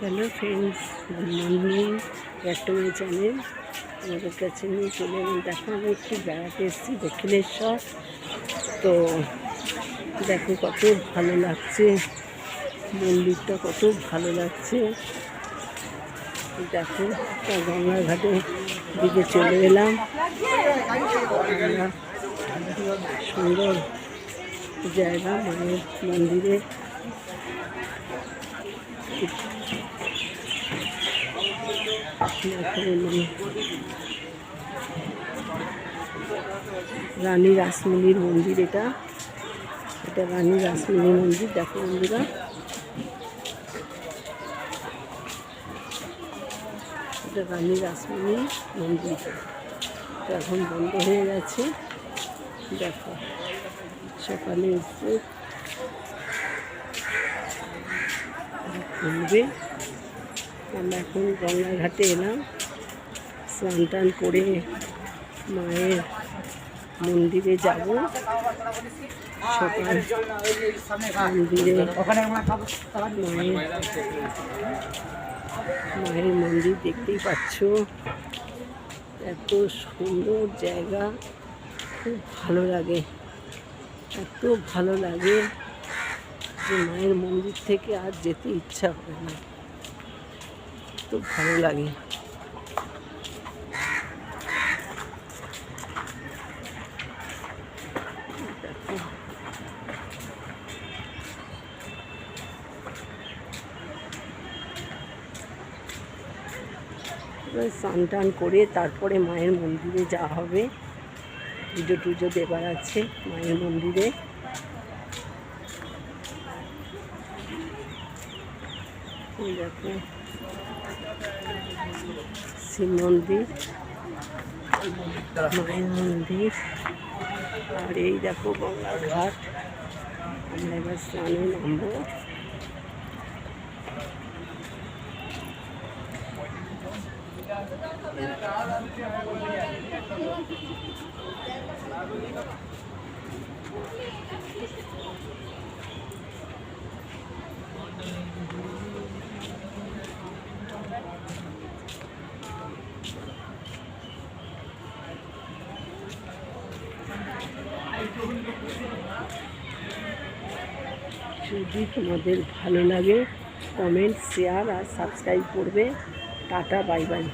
Hello friends good morning একটা মাই channel আমাদের কাছে নিয়ে চলে এলাম। দেখো, আমি একটু বেড়াতে এসেছি দক্ষিণেশ্বর। তো দেখো, কত ভালো লাগছে। মন্দিরটা কত ভালো লাগছে। দেখো, গঙ্গার ঘাটে দিকে চলে এলাম। সুন্দর জায়গা, মায়ের মন্দিরে। রানী রাসমণির মন্দির এটা। এটা রানী রাসমণির মন্দির, দেখো বন্ধুরা। এটা রানী রাসমণির মন্দির। এখন বন্ধ হয়ে গেছে। দেখো, সকালে খুলবে। আমরা এখন গঙ্গাঘাটে এলাম। স্নান টান করে মায়ের মন্দিরে যাব। সকাল মন্দিরে মায়ের মায়ের মন্দির দেখতেই পাচ্ছ। এত সুন্দর জায়গা, খুব ভালো লাগে। এত ভালো লাগে যে মায়ের মন্দির থেকে আর যেতে ইচ্ছা করে না। তো ভালো লাগে। স্নান টান করে তারপরে মায়ের মন্দিরে যাওয়া হবে। পুজো টুজো দেবার আছে মায়ের মন্দিরে। দেখো শিব মন্দির মায়ের মন্দির আর এই দেখো গঙ্গার ঘাট আমরা এবার স্নানে নামবো যদি তোমাদের ভালো লাগে কমেন্ট শেয়ার আর সাবস্ক্রাইব করবে। Tata bye bye